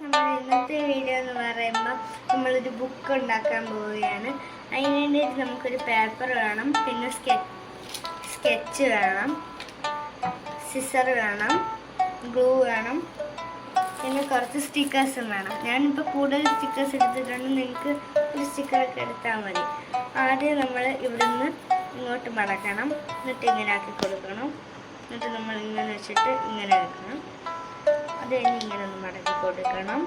നമ്മുടെ ഇന്നത്തെ വീഡിയോ എന്ന് പറയുമ്പോൾ നമ്മളൊരു ബുക്ക് ഉണ്ടാക്കാൻ പോവുകയാണ്. അതിന് വേണ്ടിയിട്ട് നമുക്കൊരു പേപ്പർ വേണം പിന്നെ സ്കെച്ച് വേണം സിസർ വേണം ഗ്ലൂ വേണം പിന്നെ കുറച്ച് സ്റ്റിക്കേഴ്സും വേണം. ഞാനിപ്പോൾ കൂടുതൽ സ്റ്റിക്കേഴ്സ് എടുത്തിട്ടുണ്ട്. നിങ്ങൾക്ക് ഒരു സ്റ്റിക്കറൊക്കെ എടുത്താൽ മതി. ആദ്യം നമ്മൾ ഇവിടുന്ന് ഇങ്ങോട്ട് മടക്കണം. എന്നിട്ട് ഇങ്ങനെ ആക്കി കൊടുക്കണം. എന്നിട്ട് നമ്മൾ ഇങ്ങനെ വെച്ചിട്ട് ഇങ്ങനെ വെക്കണം. അത് കഴിഞ്ഞ് ഇങ്ങനെ ഒന്ന് മടക്കി കൊടുക്കണം.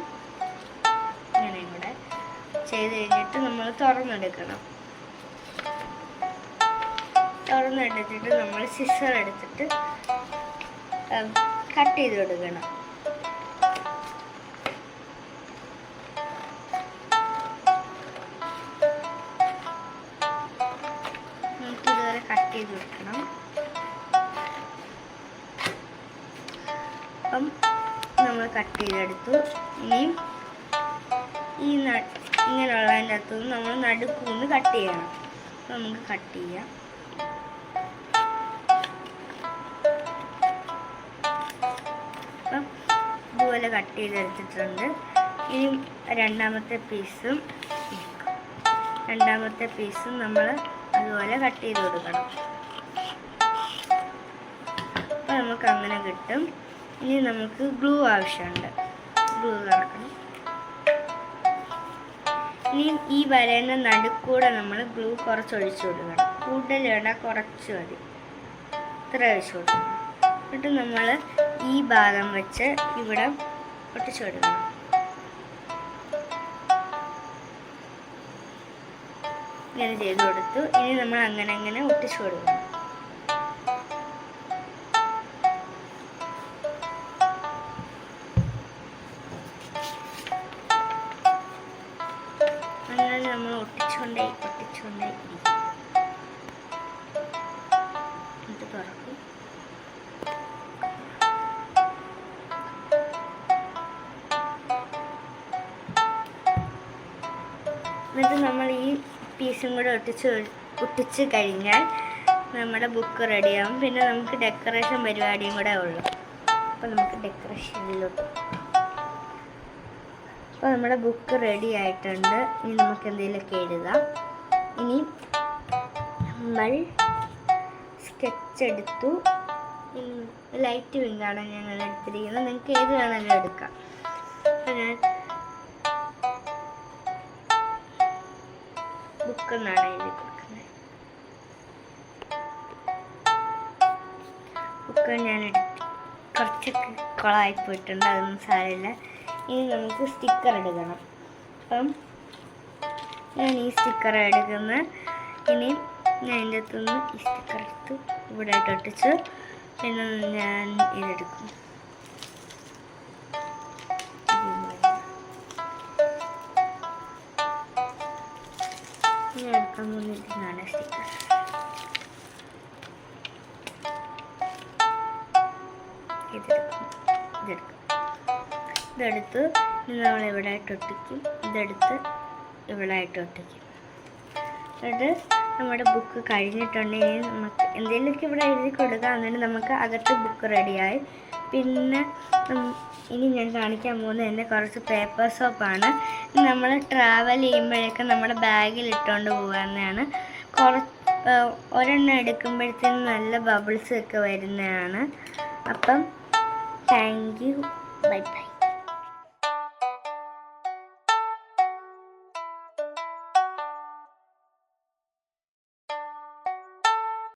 ഇങ്ങനെ ഇവിടെ ചെയ്ത് കഴിഞ്ഞിട്ട് നമ്മൾ തുറന്നെടുക്കണം. തുറന്നെടുത്തിട്ട് നമ്മൾ സിസർ എടുത്തിട്ട് കട്ട് ചെയ്ത് കൊടുക്കണം. കട്ട് ചെയ്ത് വെക്കണം അപ്പം നമ്മൾ കട്ട് ചെയ്തെടുത്തു. ഇനിയും ഈ ന ഇങ്ങനെയുള്ളതിന്റെ അകത്തുനിന്ന് നമ്മൾ നടുക്കുന്ന് കട്ട് ചെയ്യണം. നമുക്ക് കട്ട് ചെയ്യാം. അപ്പം ഇതുപോലെ കട്ട് ചെയ്തെടുത്തിട്ടുണ്ട്. ഇനി രണ്ടാമത്തെ പീസും രണ്ടാമത്തെ പീസും നമ്മൾ അതുപോലെ കട്ട് ചെയ്ത് കൊടുക്കണം. അപ്പം നമുക്ക് അങ്ങനെ കിട്ടും. ഇനി നമുക്ക് ഗ്ലൂ ആവശ്യമുണ്ട്. ഗ്ലൂ നടക്കണം. ഇനി ഈ വരേന്റെ നടുക്കൂടെ നമ്മൾ ഗ്ലൂ കുറച്ച് ഒഴിച്ചു കൊടുക്കണം. കൂടുതൽ ഇട കുറച്ച് മതി. ഇത്ര ഒഴിച്ചു കൊടുക്കണം. എന്നിട്ട് നമ്മൾ ഈ ഭാഗം വെച്ച് ഇവിടെ ഒട്ടിച്ചു കൊടുക്കണം. ഇങ്ങനെ ചെയ്ത് കൊടുത്തു. ഇനി നമ്മൾ അങ്ങനെ അങ്ങനെ ഒട്ടിച്ചു കൊടുക്കണം. നമ്മൾ ഒട്ടിച്ചുകൊണ്ടേ ഒട്ടിച്ചുകൊണ്ടേ എന്നിട്ട് നമ്മൾ ഈ പീസും കൂടെ ഒട്ടിച്ച് ഒട്ടിച്ച് കഴിഞ്ഞാൽ നമ്മുടെ ബുക്ക് റെഡിയാവും പിന്നെ നമുക്ക് ഡെക്കറേഷൻ പരിപാടിയും കൂടെ ഉള്ളു. അപ്പോൾ നമുക്ക് ഡെക്കറേഷനിലോട്ട് അപ്പോൾ നമ്മുടെ ബുക്ക് റെഡി ആയിട്ടുണ്ട്. ഇനി നമുക്ക് എന്തെങ്കിലുമൊക്കെ എഴുതാം. ഇനി നമ്മൾ സ്കെച്ച് എടുത്തു. ലൈറ്റ് വിങ്ങാണ് ഞങ്ങൾ എടുത്തിരിക്കുന്നത്. നിങ്ങൾക്ക് ഏത് വേണമെങ്കിലും എടുക്കാം. ഞാൻ ബുക്ക് എന്നാണ് എഴുതി കൊടുക്കുന്നത്. ബുക്ക് ഞാൻ കുറച്ചൊക്കെ കുളമായി പോയിട്ടുണ്ട് അതൊന്നും സാരമില്ല. ഇനി നമുക്ക് സ്റ്റിക്കർ എടുക്കണം. അപ്പം ഞാൻ ഈ സ്റ്റിക്കർ എടുക്കുന്ന. ഇനി ഞാൻ അതിന്റെ അകത്തുനിന്ന് ഈ സ്റ്റിക്കർ എടുത്ത് ഇവിടെ ഒട്ടിച്ച് പിന്നെ ഞാൻ ഇതെടുക്കും. ഞാൻ എടുക്കാൻ പോകുന്നതാണ് സ്റ്റിക്കർ ഇതെടുക്കും. ഇതെടുക്കും. ഇതെടുത്ത് നമ്മൾ ഇവിടെ ഒട്ടിക്കും ഇതെടുത്ത് ഇവിടെ ആയിട്ട് ഒട്ടിക്കും. എന്നിട്ട് നമ്മുടെ ബുക്ക് കഴിഞ്ഞിട്ടുണ്ടെങ്കിൽ നമുക്ക് എന്തെങ്കിലുമൊക്കെ ഇവിടെ എഴുതി കൊടുക്കാം. എന്നിട്ട് നമുക്ക് അകത്ത് ബുക്ക് റെഡിയായി പിന്നെ ഇനി ഞാൻ കാണിക്കാൻ പോകുന്നത് എന്റെ കുറച്ച് പേപ്പർ സോപ്പാണ് നമ്മൾ ട്രാവൽ ചെയ്യുമ്പോഴൊക്കെ നമ്മുടെ ബാഗിൽ ഇട്ടുകൊണ്ട് പോകാവുന്നതാണ്. കുറച്ച് ഒരെണ്ണം എടുക്കുമ്പോഴത്തേനും നല്ല ബബിൾസ് ഒക്കെ വരുന്നതാണ്. അപ്പം താങ്ക് യു ബൈ ബൈ